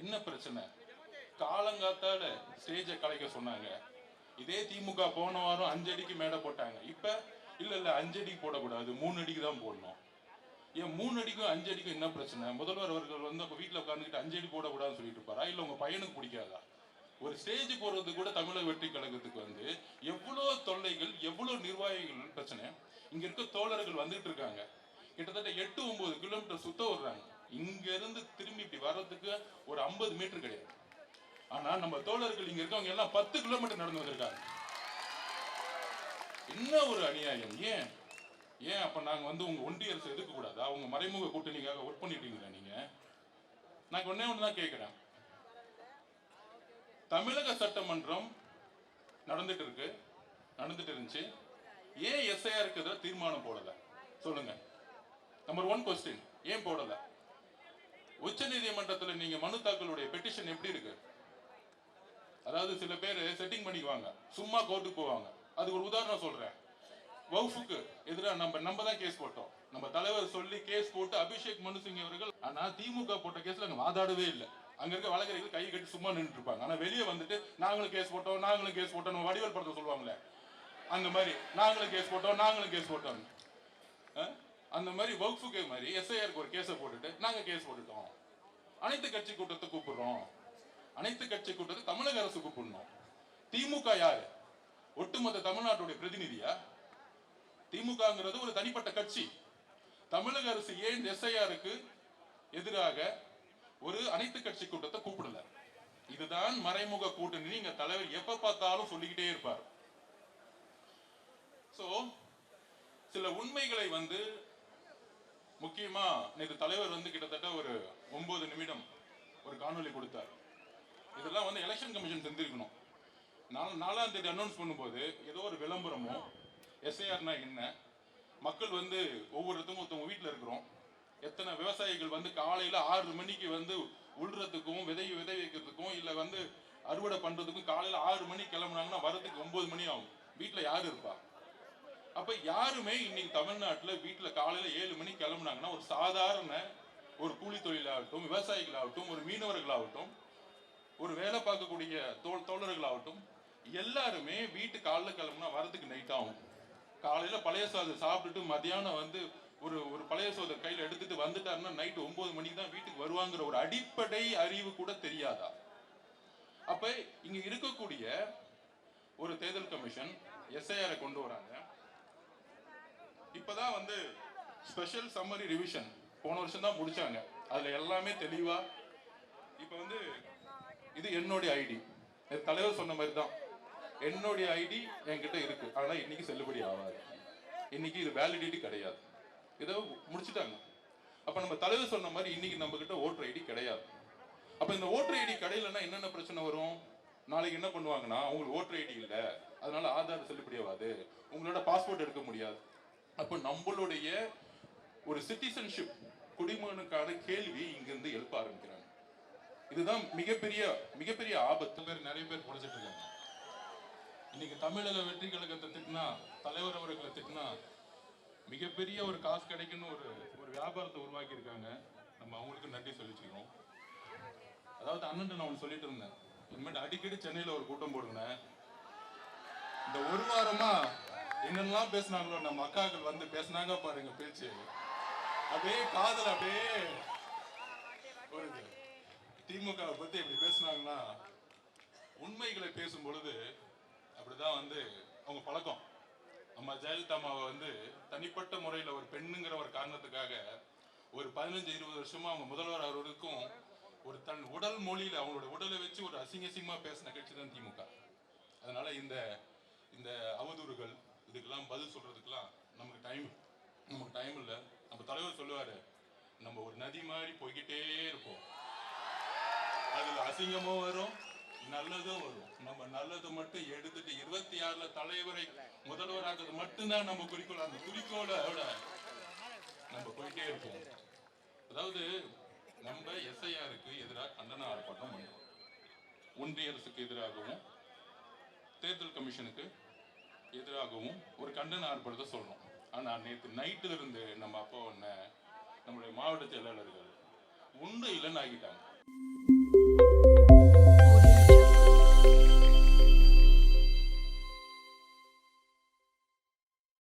என்ன பிரச்சனை? காலங்காத்தால ஸ்டேஜை கலைக்க சொன்னாங்க. இதே திமுக போன வாரம் அஞ்சு அடிக்கு மேடை போட்டாங்க. இப்ப இல்ல இல்ல அஞ்சு அடிக்கு போடக்கூடாது. மூணு அடிக்கு தான் போடணும். ஏன் மூணு அடிக்கும் அஞ்சு அடிக்கும் என்ன பிரச்சனை? முதல்வர் அவர்கள் வந்து அப்ப வீட்டுல உட்காந்துக்கிட்டு அஞ்சு அடி போடக்கூடாதுன்னு சொல்லிட்டு இருப்பாரா? இல்ல உங்க பையனுக்கு பிடிக்காதா? ஒரு ஸ்டேஜ் போறது கூட தமிழக வெற்றி கழகத்துக்கு வந்து எவ்வளோ தொல்லைகள் எவ்வளோ நிர்வாகிகள் பிரச்சனை? இங்க இருக்க தோழர்கள் வந்துட்டு இருக்காங்க. கிட்டத்தட்ட எட்டு ஒன்பது கிலோமீட்டர் சுத்த விடுறாங்க. இங்க இருந்து திரும்பி இப்படி வர்றதுக்கு ஒரு ஐம்பது மீட்டர் கிடையாது. ஆனா நம்ம தோழர்கள் இங்க இருக்கவங்க எல்லாம் பத்து கிலோமீட்டர் நடந்து வந்திருக்காங்க. என்ன ஒரு அநியாயம்? ஏன்? ஏன் அப்ப நாங்க வந்து உங்க ஒன்றிய அரசு எதுக்க கூடாது அவங்க மறைமுக கூட்டணிக்காக ஒர்க் பண்ணிட்டீங்களா நீங்க? நான் ஒன்னே ஒன்று தான் கேட்கிறேன் தமிழக சட்டமன்றம் நடந்துட்டு இருக்கு. நடந்துட்டு இருந்துச்சு. ஏன் எஸ்ஐஆருக்கு தீர்மானம் போடல? சொல்லுங்க. நம்பர் ஒன் கொஸ்டின் ஏன் போடல? உச்ச நீதிமன்றத்தில் நீங்க மனு தாக்கலுடைய பெட்டிஷன் எப்படி இருக்கு? அதாவது சில பேர் செட்டிங் பண்ணிக்குவாங்க. சும்மா கோர்ட்டுக்கு போவாங்க. அதுக்கு ஒரு உதாரணம் சொல்றேன். வவுஃபுக்கு எதிராக நம்ம நம்ம தான் கேஸ் போட்டோம். நம்ம தலைவர் சொல்லி கேஸ் போட்டு அபிஷேக் மனு சிங் அவர்கள் ஆனா திமுக போட்ட கேஸ்ல அங்க வாதாடவே இல்லை. அங்க இருக்க வழக்கறிஞர்கள் கை கட்டி சும்மா நின்று இருப்பாங்க. ஆனா வெளியே வந்துட்டு நாங்களும் கேஸ் போட்டோம் நாங்களும் கேஸ் போட்டோம் நம்ம வடிவல் படத்தை சொல்லுவாங்களே. அந்த மாதிரி நாங்களும் கேஸ் போட்டோம் நாங்களும் கேஸ் போட்டோம் அந்த மாதிரி வகுப்புக்கு மாதிரி எஸ்ஐஆருக்கு ஒரு கேஸை போட்டுட்டு நாங்கள் கேஸ் போட்டுட்டோம். அனைத்து கட்சி கூட்டத்தை கூப்பிடுறோம். அனைத்து கட்சி கூட்டத்தை தமிழக அரசு கூப்பிடணும். திமுக யாரு? ஒட்டுமொத்த தமிழ்நாட்டுடைய பிரதிநிதியா? திமுகங்கிறது ஒரு தனிப்பட்ட கட்சி. தமிழக அரசு ஏன் எஸ்ஐஆருக்கு எதிராக ஒரு அனைத்து கட்சி கூட்டத்தை கூப்பிடல? இதுதான் மறைமுக கூட்டணி. நீங்க தலைவர் எப்ப பார்த்தாலும் சொல்லிக்கிட்டே இருப்பார். சோ சில உண்மைகளை வந்து முக்கியமா நேற்று தலைவர் வந்து கிட்டத்தட்ட ஒரு ஒன்பது நிமிடம் ஒரு காணொளி கொடுத்தார். இதெல்லாம் வந்து எலெக்ஷன் கமிஷன் செஞ்சிருக்கணும் நாலு நாலாம் தேதி அனௌன்ஸ் பண்ணும்போது ஏதோ ஒரு விளம்பரமோ எஸ்ஐஆர்னா என்ன மக்கள் வந்து ஒவ்வொருத்தவங்க ஒருத்தவங்க வீட்டில் இருக்கிறோம். எத்தனை விவசாயிகள் வந்து காலையில் ஆறு மணிக்கு வந்து உள்றதுக்கும் விதை விதை வைக்கிறதுக்கும் இல்லை வந்து அறுவடை பண்ணுறதுக்கும் காலையில் ஆறு மணிக்கு கிளம்புனாங்கன்னா வரதுக்கு ஒம்பது மணி ஆகும். வீட்டில் யார் இருப்பா? அப்ப யாருமே இன்னைக்கு தமிழ்நாட்டுல வீட்டுல காலையில ஏழு மணிக்கு கிளம்புனாங்கன்னா ஒரு சாதாரண ஒரு கூலி தொழிலாகட்டும் விவசாயிகளாகட்டும் ஒரு மீனவர்களாகட்டும் ஒரு வேலை பார்க்கக்கூடிய தோல் தோழர்களாகட்டும் எல்லாருமே வீட்டு காலைல கிளம்புனா வரதுக்கு நைட் ஆகும். காலையில பழைய சாதம் சாப்பிட்டுட்டு மதியானம் வந்து ஒரு ஒரு பழைய சோதை கையில் எடுத்துட்டு வந்துட்டாருன்னா நைட்டு ஒன்பது மணிக்கு தான் வீட்டுக்கு வருவாங்கிற ஒரு அடிப்படை அறிவு கூட தெரியாதா? அப்ப இங்க இருக்கக்கூடிய ஒரு தேர்தல் கமிஷன் எஸ்ஐஆரை கொண்டு வராங்க. இப்போதான் வந்து ஸ்பெஷல் சம்மரி ரிவிஷன் போன வருஷம் தான் முடிச்சாங்க. அதுல எல்லாமே தெளிவா இப்போ வந்து இது என்னுடைய ஐடி தலைவர் சொன்ன மாதிரி தான் என்னுடைய ஐடி என்கிட்ட இருக்கு. ஆனா இன்னைக்கு செல்லுபடி ஆகாது. இன்னைக்கு இது வேலிடிட்டி கிடையாது. இதை முடிச்சுட்டாங்க. அப்ப நம்ம தலைவர் சொன்ன மாதிரி இன்னைக்கு நம்ம கிட்ட ஓட்டர் ஐடி கிடையாது. அப்ப இந்த ஓட்டர் ஐடி கிடையிலன்னா என்னென்ன பிரச்சனை வரும்? நாளைக்கு என்ன பண்ணுவாங்கன்னா உங்களுக்கு ஓட்டர் ஐடி இல்லை. அதனால ஆதார் செல்லுபடி ஆகாது. உங்களோட பாஸ்போர்ட் எடுக்க முடியாது. அப்போ நம்மளுடைய ஒரு சிட்டிசன்ஷிப் குடிமகனுக்கான கேள்வி இங்கிருந்து எழுப்ப ஆரம்பிக்கிறாங்க. இதுதான் மிகப்பெரிய மிகப்பெரிய ஆபத்து. பேர் நிறைய பேர் பொழைச்சிட்டு இருக்காங்க. இன்னைக்கு தமிழக வெற்றி கழகத்தை திட்டினா தலைவர் அவர்களை திட்டினா மிகப்பெரிய ஒரு காசு கிடைக்குன்னு ஒரு ஒரு வியாபாரத்தை உருவாக்கி இருக்காங்க. நம்ம அவங்களுக்கு நன்றி சொல்லிச்சுக்கிறோம். அதாவது அண்ணன் நான் ஒன்று சொல்லிட்டு இருந்தேன். இனிமேட்டு அடிக்கடி சென்னையில் ஒரு கூட்டம் போடுங்க இந்த ஒரு வாரமா என்னெல்லாம் பேசினாங்களோ? நம்ம அக்காக்கள் வந்து பேசினாங்க பாருங்க பேச்சு. அப்படியே காதல் அப்படியே வருது திமுக பத்தி எப்படி பேசுனாங்கன்னா உண்மைகளை பேசும் பொழுது அப்படிதான் வந்து அவங்க பழக்கம். நம்ம ஜெயலலிதா அம்மாவை வந்து தனிப்பட்ட முறையில் ஒரு பெண்ணுங்கிற ஒரு காரணத்துக்காக ஒரு பதினஞ்சு இருபது வருஷமா அவங்க முதல்வர் அவர்களுக்கும் ஒரு தன் உடல் மொழியில் அவங்களோட உடலை வச்சு ஒரு அசிங்க அசிங்கமாக பேசின கட்சி தான் திமுக. அதனால இந்த இந்த அவதூறுகள் இதுக்கெல்லாம் பதில் சொல்கிறதுக்கெல்லாம் நமக்கு டைம் நமக்கு டைம் இல்லை. நம்ம தலைவர் சொல்லுவாரு நம்ம ஒரு நதி மாதிரி போய்கிட்டே இருப்போம். அதுல அசிங்கமும் வரும் நல்லதும் வரும். நம்ம நல்லது மட்டும் எடுத்துட்டு இருபத்தி ஆறுல தலைவரை முதல்வராக்குறது மட்டும்தான் நம்ம குறிக்கோள். அந்த குறிக்கோளை விட நம்ம போயிட்டே இருப்போம். அதாவது நம்ம எஸ்ஐஆருக்கு எதிராக கண்டன ஆர்ப்பாட்டம் பண்ணுறோம். ஒன்றிய அரசுக்கு எதிராகவும் தேர்தல் கமிஷனுக்கு எதிராகவும் ஒரு கண்டன ஆர்ப்பாட்டத்தை சொல்லணும். ஆனால் நேற்று நைட்டில் இருந்து நம்ம அப்பா ஒன்று நம்முடைய மாவட்ட செயலாளர்கள் உண்டு இல்லைன்னு ஆகிட்டாங்க.